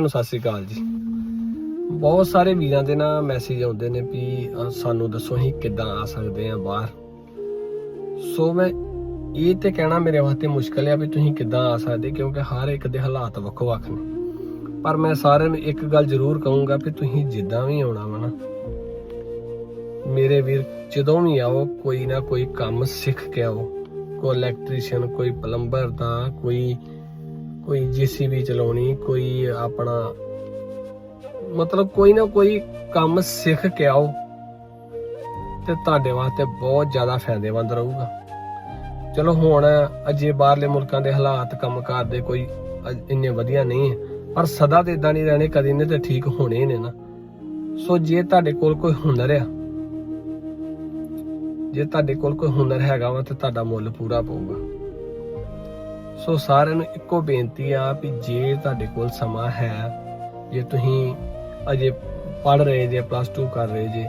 ਨੂੰ ਸਤਿ ਸ੍ਰੀ ਅਕਾਲ ਜੀ। ਬਹੁਤ ਸਾਰੇ ਵੀਰਾਂ ਦੇ ਨਾ ਮੈਸੇਜ ਆਉਂਦੇ ਨੇ ਵੀ ਸਾਨੂੰ ਦੱਸੋ ਅਸੀਂ ਕਿੱਦਾਂ ਆ ਸਕਦੇ ਆ ਬਾਹਰ। ਸੋ ਮੈਂ ਇਹ ਤੇ ਕਹਿਣਾ ਮੇਰੇ ਵਾਸਤੇ ਮੁਸ਼ਕਲ ਹੈ ਵੀ ਤੁਸੀਂ ਕਿੱਦਾਂ ਆ ਸਕਦੇ, ਕਿਉਂਕਿ ਹਰ ਇੱਕ ਦੇ ਹਾਲਾਤ ਵੱਖੋ ਵੱਖ ਨੇ। ਪਰ ਮੈਂ ਸਾਰਿਆਂ ਨੂੰ ਇੱਕ ਗੱਲ ਜ਼ਰੂਰ ਕਹੂੰਗਾ ਵੀ ਤੁਸੀਂ ਜਿੱਦਾਂ ਵੀ ਆਉਣਾ ਵਾ ਨਾ, ਮੇਰੇ ਵੀਰ, ਜਦੋਂ ਵੀ ਆਓ, ਕੋਈ ਨਾ ਕੋਈ ਕੰਮ ਸਿੱਖ ਕੇ ਆਓ। ਕੋਈ ਇਲੈਕਟ੍ਰੀਸ਼ੀਅਨ ਕੋਈ ਪਲੰਬਰ ਦਾ, ਕੋਈ ਕੋਈ ਜੀਸੀਬੀ ਚਲਾਉਣੀ, ਕੋਈ ਆਪਣਾ ਮਤਲਬ ਕੋਈ ਨਾ ਕੋਈ ਕੰਮ ਸਿੱਖ ਕੇ ਆਓ ਤੇ ਤੁਹਾਡੇ ਵਾਸਤੇ ਬਹੁਤ ਜ਼ਿਆਦਾ ਫਾਇਦੇਮੰਦ ਰਹੂਗਾ। ਚਲੋ ਹੁਣ ਅਜੇ ਬਾਹਰਲੇ ਮੁਲਕਾਂ ਦੇ ਹਾਲਾਤ, ਕੰਮਕਾਰ ਦੇ ਕੋਈ ਇੰਨੇ ਵਧੀਆ ਨਹੀਂ ਪਰ ਸਦਾ ਤੇ ਇਦਾਂ ਨਹੀਂ ਰਹਿਣੇ, ਕਦੀ ਨੇ ਤੇ ਠੀਕ ਹੋਣੇ ਨੇ ਨਾ। ਸੋ ਜੇ ਤੁਹਾਡੇ ਕੋਲ ਕੋਈ ਹੁਨਰ ਆ, ਜੇ ਤੁਹਾਡੇ ਕੋਲ ਕੋਈ ਹੁਨਰ ਹੈਗਾ ਵਾ ਤੇ ਤੁਹਾਡਾ ਮੁੱਲ ਪੂਰਾ ਪਊਗਾ। ਸੋ ਸਾਰਿਆਂ ਨੂੰ ਇੱਕੋ ਬੇਨਤੀ ਆ ਵੀ ਜੇ ਤੁਹਾਡੇ ਕੋਲ ਸਮਾਂ ਹੈ, ਜੇ ਤੁਸੀਂ ਅਜੇ ਪੜ ਰਹੇ ਜੇ ਪਲੱਸ 2 ਕਰ ਰਹੇ ਜੇ,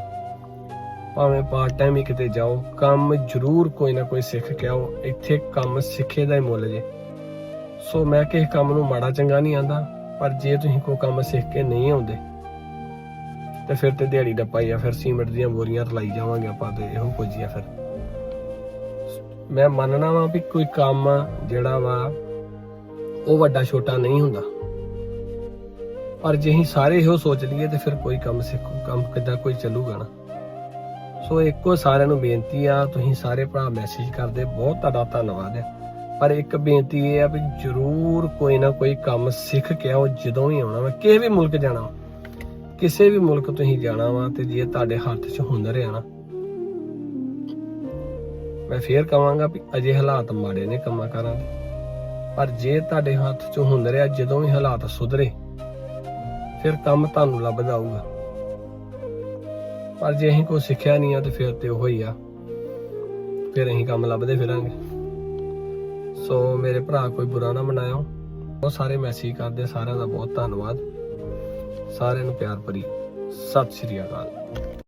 ਭਾਵੇਂ ਪਾਰਟ ਟਾਈਮ ਹੀ ਕਿਤੇ ਜਾਓ, ਕੰਮ ਜ਼ਰੂਰ ਕੋਈ ਨਾ ਕੋਈ ਸਿੱਖ ਕੇ ਆਓ, ਇੱਥੇ ਕੰਮ ਸਿੱਖੇ ਦਾ ਹੀ ਮੁੱਲ ਜੇ। ਸੋ ਮੈਂ ਕਿਸੇ ਕੰਮ ਨੂੰ ਮਾੜਾ ਚੰਗਾ ਨਹੀਂ ਆਂਦਾ, ਪਰ ਜੇ ਤੁਸੀਂ ਕੋਈ ਕੰਮ ਸਿੱਖ ਕੇ ਨਹੀਂ ਆਉਂਦੇ, ਤੇ ਫਿਰ ਤੇ ਦਿਹਾੜੀ ਡੱਪਾ ਹੀ ਫਿਰ ਸੀਮੈਂਟ ਦੀਆਂ ਬੋਰੀਆਂ ਰਲਾਈ ਜਾਵਾਂਗੇ ਆਪਾਂ ਤੇ ਇਹੋ ਕੁਝ ਹੀ ਆ ਫਿਰ। ਮੈਂ ਮੰਨਣਾ ਵਾਂ ਵੀ ਕੋਈ ਕੰਮ ਜਿਹੜਾ ਵਾ ਉਹ ਵੱਡਾ ਛੋਟਾ ਨਹੀਂ ਹੁੰਦਾ। ਪਰ ਜੇ ਅਸੀਂ ਸਾਰੇ ਇਹੋ ਸੋਚ ਲਈਏ ਤੇ ਫਿਰ ਕੋਈ ਕੰਮ ਸਿੱਖੂ, ਕੰਮ ਕਿੱਦਾਂ ਕੋਈ ਚੱਲੂਗਾ ਨਾ। ਸੋ ਇੱਕੋ ਸਾਰਿਆਂ ਨੂੰ ਬੇਨਤੀ ਆ, ਤੁਸੀਂ ਸਾਰੇ ਭਰਾ ਮੈਸੇਜ ਕਰਦੇ, ਬਹੁਤ ਤੁਹਾਡਾ ਧੰਨਵਾਦ ਹੈ। ਪਰ ਇੱਕ ਬੇਨਤੀ ਇਹ ਆ ਵੀ ਜਰੂਰ ਕੋਈ ਨਾ ਕੋਈ ਕੰਮ ਸਿੱਖ ਕੇ ਆਓ, ਜਦੋਂ ਵੀ ਆਉਣਾ ਵਾ, ਕਿਸੇ ਵੀ ਮੁਲਕ ਜਾਣਾ ਵਾ। ਕਿਸੇ ਵੀ ਮੁਲਕ ਤੁਸੀਂ ਜਾਣਾ ਵਾ ਤੇ ਜੇ ਤੁਹਾਡੇ ਹੱਥ 'ਚ ਹੁਨਰ ਆ ਨਾ ਮੈਂ ਫੇਰ ਕਹਾਂਗਾ ਵੀ ਅਜੇ ਹਾਲਾਤ ਮਾੜੇ ਨੇ ਕੰਮਾਂ ਕਾਰਾਂ ਦੇ। ਪਰ ਜੇ ਤੁਹਾਡੇ ਹੱਥ 'ਚ ਹੁਨਰ ਆ ਜਦੋਂ ਵੀ ਹਾਲਾਤ ਸੁਧਰੇ, ਫਿਰ ਕੰਮ ਤੁਹਾਨੂੰ ਲੱਭਦਾ ਆਊਗਾ। ਪਰ ਜੇ ਅਸੀਂ ਕੋਈ ਸਿੱਖਿਆ ਨਹੀਂ ਆ, ਤੇ ਫਿਰ ਤੇ ਉਹੋ ਹੀ ਆ। ਫਿਰ ਅਸੀਂ ਕੰਮ ਲੱਭਦੇ ਫਿਰਾਂਗੇ। ਸੋ ਮੇਰੇ ਭਰਾ, ਕੋਈ ਬੁਰਾ ਨਾ ਮਨਾਇਓ। ਬਹੁਤ ਸਾਰੇ ਮੈਸੇਜ ਕਰਦੇ, ਸਾਰਿਆਂ ਦਾ ਬਹੁਤ ਧੰਨਵਾਦ। ਸਾਰਿਆਂ ਨੂੰ ਪਿਆਰ ਭਰੀ। ਸਤਿ ਸ਼੍ਰੀ ਅਕਾਲ।